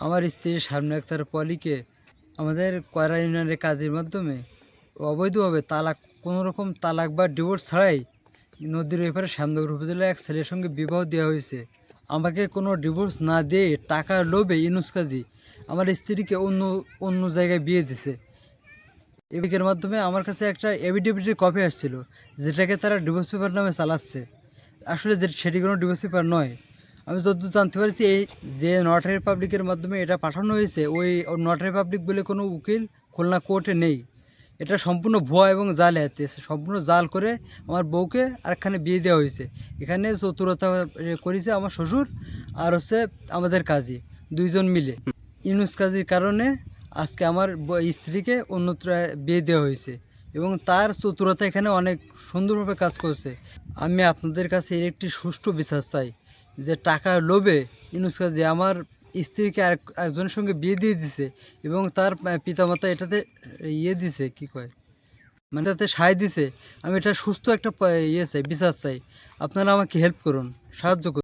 আমার স্ত্রীর সামনে আক্তার পলিকে আমাদের কয়রা ইউনিয়নের কাজের মাধ্যমে অবৈধভাবে তালাক কোনো রকম তালাক বা ডিভোর্স ছাড়াই নদীর এপারে শ্যামনগর উপজেলায় এক ছেলের সঙ্গে বিবাহ দেওয়া হয়েছে। আমাকে কোনো ডিভোর্স না দিয়ে টাকার লোভে ইনুস কাজী আমার স্ত্রীকে অন্য অন্য জায়গায় বিয়ে দিছে। এবিকের মাধ্যমে আমার কাছে একটা এভিডেভিটের কপি আসছিল, যেটাকে তারা ডিভোর্স পেপার নামে চালাচ্ছে। আসলে যে, সেটি কোনো ডিভোর্স পেপার নয়। আমি যতদূর জানতে পারছি, এই যে নটারি পাবলিকের মাধ্যমে এটা পাঠানো হয়েছে, ওই নটারি পাবলিক বলে কোনো উকিল খুলনা কোর্টে নেই। এটা সম্পূর্ণ ভুয়া এবং জাল হাতে সম্পূর্ণ জাল করে আমার বউকে আরেকখানে বিয়ে দেওয়া হয়েছে। এখানে চতুরতা করেছে আমার শ্বশুর আর হচ্ছে আমাদের কাজী, দুইজন মিলে। ইনুস কাজীর কারণে আজকে আমার স্ত্রীকে অন্যত্র বিয়ে দেওয়া হয়েছে এবং তার চতুরতা এখানে অনেক সুন্দরভাবে কাজ করছে। আমি আপনাদের কাছে এর একটি সুষ্ঠু বিচার চাই। যে টাকার লোভে ইনুস যে আমার স্ত্রীকে আরেক একজনের সঙ্গে বিয়ে দিয়ে দিছে এবং তার পিতামাতা এটাতে ইয়ে দিছে, কি কয়? মানে তাতে সায় দিছে। আমি এটা সুস্থ একটা ইয়ে চাই, বিচার চাই। আপনারা আমাকে হেল্প করুন, সাহায্য করুন।